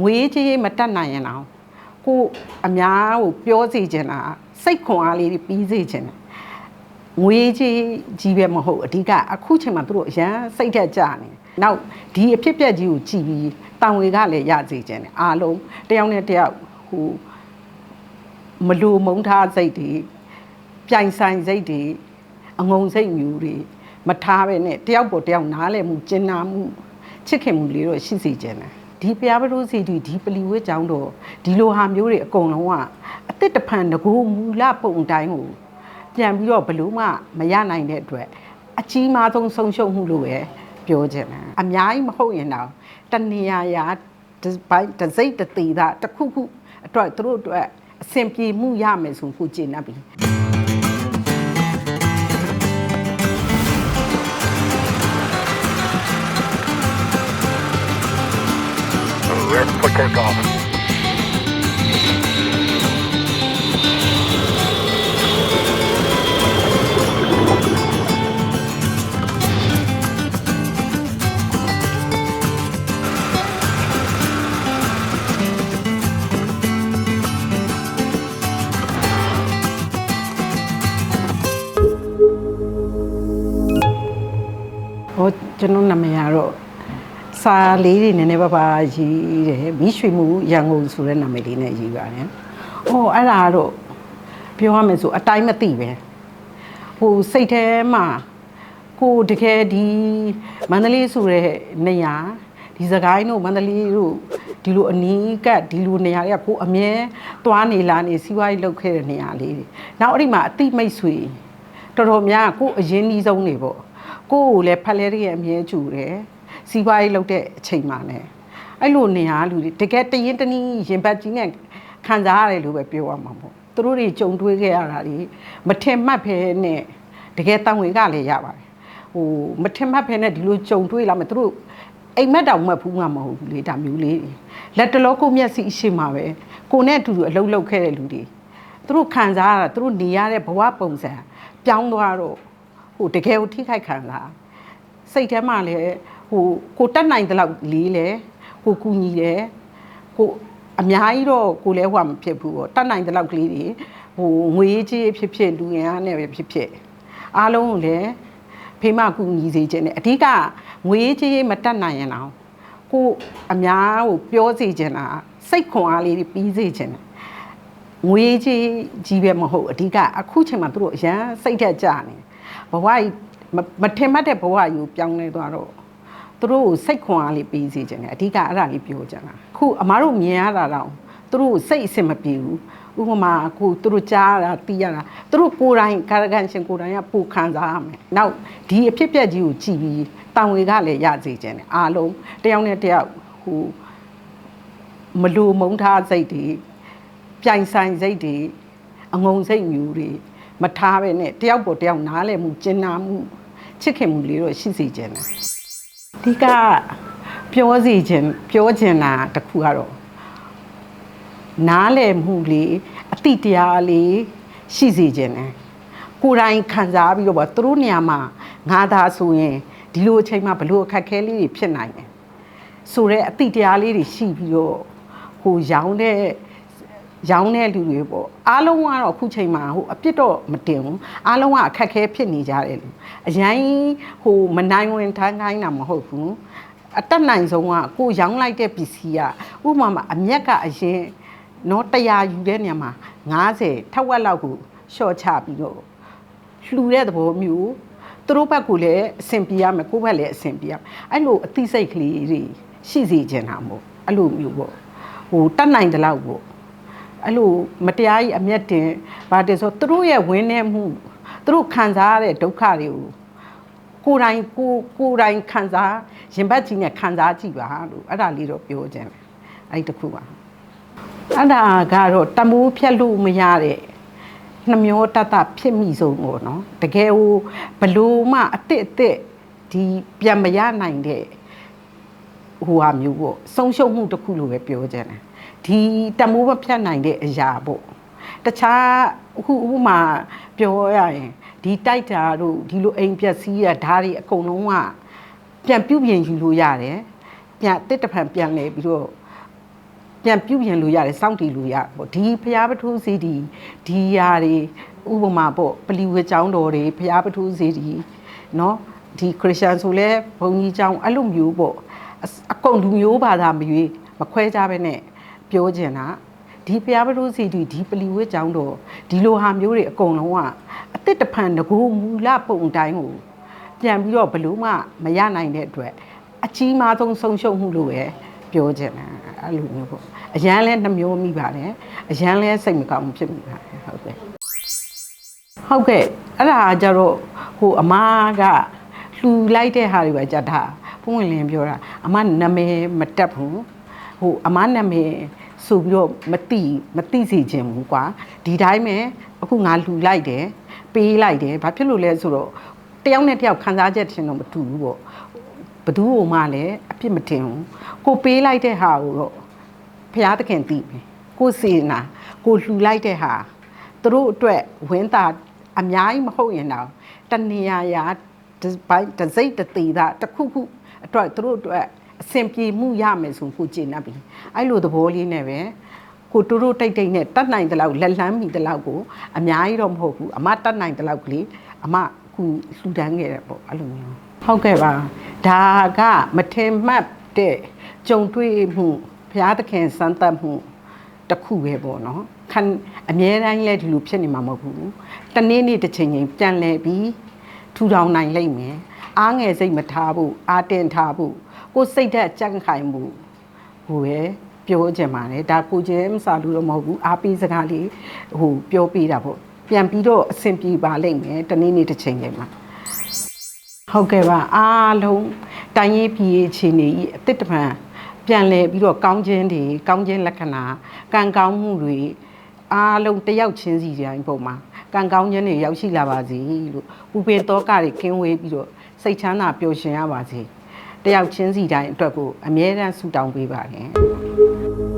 ငွေကြီးကြီးမတက်နိုင်ရင်တော့ကိုအများကိုပြောစီချင်တာစိတ်ခွန်အားလေးတွေပြီးစေချင်တယ်ငွေကြီးကြီးပဲမဟုတ်အဓိကအခုချိန်မှာသူတို့အရန်စိတ်ထက်ကြနေနောက်ဒီအဖြစ်ပြက်ကြီးကိုကြည်ပြီးတန်ဝေကလည်းရစေချင်တယ်အားလုံးတယောက်နဲ့တယောက်ဟိုမလူမုံထားစိတ်တွေပြိုင်ဆိုင်စိတ်တွေအငုံစိတ်မျိုးတွေမထားပဲနဲ့တယောက်ပေါ်တယောက်နားလည်မှုကျင်နာမှုချစ်ခင်မှုလေးတော့ရှိစေချင်တယ် ဒီပြားပရိုးစီဒီဒီပလီဝဲကြောင်းတော့ဒီလိုဟာမျိုးတွေအကုန်လုံးကအစ်စ်တဖန်ငကိုမူလပုံတိုင်းကိုပြန်ပြီးတော့ဘလို့မှမရနိုင်တဲ့အတွက်အကြီးမားဆုံးဆုံးရှုံးမှုလို့ပဲပြောချင်တယ်အများကြီးမဟုတ်ရင်တော့တနေရာရာဒီဘိုင်းတစ်စိတ်တစ်သေးတာတစ်ခုခုအတွက်သူတို့အတွက်အဆင်ပြေမှုရမယ်ဆိုခုကျင့်납ပြီ takeoff. ဟောကျွန်တော်နာမည်ကတော့ စာလေးတွေနည်းနည်းပါးပါးရေးတယ်မိရွှေမှုရန်ကုန်ဆိုတဲ့နာမည်လေးနဲ့ရေးပါတယ်။အော်အဲ့ဒါကတော့ပြောရမယ်ဆိုအတိုင်းမသိပဲ။ဟိုစိတ်ထဲမှာကိုတကယ်ဒီမန္တလေးဆိုတဲ့နေရာဒီစကိုင်းတို့မန္တလေးတို့ဒီလိုအနီးကပ်ဒီလိုနေရာတွေကကိုအမြဲသွားနေလာနေစီးပွားရေးလုပ်ခဲ့တဲ့နေရာလေးတွေ။နောက်အဲ့ဒီမှာအတိမိတ်ဆွေတော်တော်များကိုအရင်နီးဆုံးနေပေါ့ကိုကိုလည်းဖက်လဲတရဲ့အမြဲကြူတယ် စီးပွားရေးလုပ်တဲ့အချိန်မှလည်းအဲ့လိုနေရာလူတွေတကယ်တရင်တနည်းရင်ဘတ်ကြီးနဲ့ခံစားရတယ်လို့ပဲပြောရမှာပေါ့သူတို့တွေကြုံတွေ့ခဲ့ရတာဒီမထင်မှတ်ဖဲနဲ့တကယ်တောင်းဝင်ကလည်းရပါတယ်ဟိုမထင်မှတ်ဖဲနဲ့ဒီလိုကြုံတွေ့လာမယ်သူတို့အိမ်မက်တောင်မှတ်ဘူးမှမဟုတ်ဘူးလေဒါမျိုးလေးတွေလက်တလောကိုမျက်စိအရှိမှာပဲကိုနဲ့အတူတူအလုပ်လုပ်ခဲ့တဲ့လူတွေသူတို့ခံစားရတာသူတို့နေရတဲ့ဘဝပုံစံပြောင်းသွားတော့ဟိုတကယ်ကိုထိခိုက်ခံစားစိတ်ထဲမှာလည်း ဟိုကိုတက်နိုင်တဲ့လောက်လေးလေကိုကူညီတယ်ကိုအများကြီးတော့ကိုလည်းဟိုကမဖြစ်ဘူးပေါ့တက်နိုင်တဲ့လောက်ကလေးတွေဟိုငွေကြီးဖြစ်ဖြစ်လူငယ်အားနဲ့ပဲဖြစ်ဖြစ်အားလုံးကိုလည်းဖေးမကူညီစေခြင်းနဲ့အဓိကငွေကြီးမတက်နိုင်ရင်တော့ကိုအများကိုပြောစေခြင်းတာစိတ်ခွန်အားလေးတွေပြီးစေခြင်းတယ်ငွေကြီးကြီးပဲမဟုတ်အဓိကအခုချိန်မှာသူတို့အရန်စိတ်ထက်ကြနေဘဝကြီးမမထင်မှတ်တဲ့ဘဝကြီးကိုပြောင်းလဲသွားတော့ သူတို့ကိုစိတ်ခွန်အားလေးပေးစေချင်တယ်အဓိကအဲ့ဒါလေးပြောချင်တာအခုအမားတို့မြင်ရတာတော့သူတို့စိတ်အဆင်မပြေဘူးဥပမာအခုသူတို့ကြားရတာသိရတာသူတို့ကိုယ်တိုင်ကာရကန်ရှင်ကိုယ်တိုင်ကပူခံစားရမယ်နောက်ဒီအဖြစ်ပြက်ကြီးကိုကြည်ပြီးတောင်ဝေကလည်းရစေချင်တယ်အားလုံးတယောက်နဲ့တယောက်ဟိုမလူမုံထားစိတ်တွေပြိုင်ဆိုင်စိတ်တွေအငုံစိတ်မျိုးတွေမထားပဲနဲ့တယောက်ပေါ်တယောက်နားလည်မှုကျင်နာမှုချစ်ခင်မှုလေးတော့ရှိစေချင်တယ်အ ဓိကပြောစီခြင်းပြောချင်တာတစ်ခုကတော့နားလည်မှုလေးအတိတရားလေးရှိစေခြင်းတယ်ကိုယ်တိုင်ခံစားပြီးတော့ဗောသူတို့နေရာမှာငါသာဆိုရင်ဒီလိုအချိန်မှာဘလို့အခက်အခဲလေးတွေဖြစ်နိုင်တယ်ဆိုတော့အတိတရားလေးတွေရှိပြီးတော့ဟိုရောင်းတဲ့ ရောင်းတဲ့လူတွေပေါ့အားလုံးကတော့အခုချိန်မှာဟိုအပြစ်တော့မတင်ဘူးအားလုံးကအခက်အခဲဖြစ်နေကြတယ်လူအရင်ဟိုမနိုင်ဝင်ထမ်းခိုင်းတာမဟုတ်ဘူးအတက်နိုင်ဆုံးကကိုရောင်းလိုက်တဲ့ပစ္စည်းကဥပမာမှာအမျက်ကအရင်နော်100ယူတဲ့နေရာမှာ90ထက်ဝက်လောက်ကိုရှော့ချပြီးတော့လှူတဲ့သဘောမျိုးသူတို့ဘက်ကလည်းအဆင်ပြေရမယ်ကိုယ့်ဘက်လည်းအဆင်ပြေရမယ်အဲ့လိုအသိစိတ်ကလေးတွေရှိစေချင်တာမို့အဲ့လိုမျိုးပေါ့ဟိုတက်နိုင်တဲ့လောက်ပေါ့ အဲ့လိုမတရားကြီးအမျက်တင်ဗာတယ်ဆိုသူတို့ရဲ့ဝင်းနေမှုသူတို့ခံစားရတဲ့ဒုက္ခတွေကိုကိုယ်တိုင်ကိုကိုယ်တိုင်ခံစားရင်ဘတ်ကြီးနဲ့ခံစားကြည့်ပါလို့အဲ့ဒါလေးတော့ပြောခြင်းတယ်အဲ့ဒီတစ်ခုပါအဲ့ဒါကတော့တမိုးဖြတ်လို့မရတဲ့နှမျောတတဖြစ်မိဆုံးပေါ့နော်တကယ်ဟိုဘလို့မှအစ်စ်အစ်စ်ဒီပြန်မရနိုင်တဲ့ဟိုဟာမျိုးပေါ့ဆုံးရှုံးမှုတစ်ခုလို့ပဲပြောကြတယ် ဒီတမိုးမဖြတ်နိုင်တဲ့အရာပေါ့တခြားအခုဥပမာပြောရရင်ဒီတိုက်တာတို့ဒီလိုအိမ်ပြက်စီးရဓာတ်တွေအကုန်လုံးကပြန်ပြုတ်ပြင်ယူလို့ရတယ်ပြန်တစ်တဖန်ပြန်လဲပြီးတော့ ပြန်ပြုပြင်လို့ရတယ်စောင့်တည်လို့ရပေါ့ဒီဖျားပထိုးစီဒီဒီယာတွေဥပမာပေါ့ပလီဝေကျောင်းတော်တွေဖျားပထိုးစီဒီเนาะဒီခရစ်ယာန်ဆိုလဲဘုန်းကြီးကျောင်းအဲ့လိုမျိုးပေါ့အစအကုန်လူမျိုးဘာသာမရွေးမခွဲကြဘဲနဲ့ ပြောချင်တာဒီဖျားပထိုးစီဒီဒီပလီဝေကျောင်းတော်ဒီလိုဟာမျိုးတွေအကုန်လုံးကအစ်စ်တဖန်ငကိုမူလပုံတိုင်းကိုပြန်ပြီးတော့ဘလို့မှမရနိုင်တဲ့အတွက်အကြီးမားဆုံးဆုံးရှုံးမှုလို့ပဲပြောချင်တာအဲ့လိုမျိုးပေါ့အရန်လဲနှမျိုးမိပါတယ်အရန်လဲစိတ်မကောင်းဖြစ်မိပါတယ်ဟုတ်ကဲ့ဟုတ်ကဲ့အဲ့ဒါကြတော့ဟိုအမားကလှူလိုက်တဲ့ဟာတွေပဲကြတာပုံဝင်လင်းပြောတာအမနာမည်မတက်ဘူး ဟိုအမနာမည်ဆိုပြီးတော့မတိမတိစီခြင်းဘူးကွာဒီတိုင်းပဲအခုငါလှူလိုက်တယ်ပေးလိုက်တယ်ဘာဖြစ်လို့လဲဆိုတော့တယောက်နဲ့တယောက်ခံစားချက်ချင်းတော့မတူဘူးပေါ့ဘသူ့ဟိုမှလည်းအပြစ်မတင်ဘူးကိုပေးလိုက်တဲ့ဟာကိုတော့ဘုရားသခင်သိပြီကိုစေနာကိုလှူလိုက်တဲ့ဟာသူတို့အတွက်ဝင်းတာအများကြီးမဟုတ်ရင်တော့တနေရာရာဒီပိုင်းတစ်စိတ်တစ်သေးတာတစ်ခုခုအတွက်သူတို့အတွက် အဆင်ပြေမှုရမယ်ဆိုကိုကျင့်납ပြီအဲ့လိုသဘောလေးနဲ့ပဲကိုတူတို့တိတ်တိတ်နဲ့တတ်နိုင်တဲ့လောက်လက်လန်းမိတဲ့လောက်ကိုအများကြီးတော့မဟုတ်ဘူးအမတတ်နိုင်တဲ့လောက်ကလေးအမခုလှူဒန်းခဲ့တယ်ပေါ့အဲ့လိုမျိုးဟုတ်ကဲ့ပါဒါကမထင်မှတ်တဲ့ကြုံတွေ့မှုဘုရားသခင်စမ်းသပ်မှုတစ်ခုပဲပေါ့နော်ခံအမြဲတမ်းလဲဒီလိုဖြစ်နေမှာမဟုတ်ဘူးတနေ့နေ့တစ်ချိန်ချိန်ပြန်လဲပြီးထူထောင်နိုင်လိမ့်မယ်အားငယ်စိတ်မထားဘူးအားတင်ထားဘူး ကိုယ်စိတ်ဓာတ်ကြန့်ခိုင်မှုဟိုပဲပြောချင်ပါတယ်ဒါကိုကျဲမစားလို့တော့မဟုတ်ဘူးအားပေးစကားလေးဟိုပြောပေးတာပေါ့ပြန်ပြီးတော့အဆင်ပြေပါလိမ့်မယ်တနေ့နေ့တစ်ချိန်ချိန်မှာဟုတ်ကဲ့ပါအားလုံးတိုင်းရေးပြည်ရေးအခြေအနေကြီးအစ်စ်တပံပြန်လဲပြီးတော့ကောင်းခြင်းတွေကောင်းခြင်းလက္ခဏာကံကောင်းမှုတွေအားလုံးတယောက်ချင်းစီတိုင်းပုံမှာကံကောင်းခြင်းတွေရောက်ရှိလာပါစေလို့ပူပင်တော့ကတွေကင်းဝေးပြီးတော့စိတ်ချမ်းသာပျော်ရွှင်ရပါစေ တယောက်ချင်းစီတိုင်းအတွက်ကိုအမြဲတမ်းဆုတောင်းပေးပါတယ်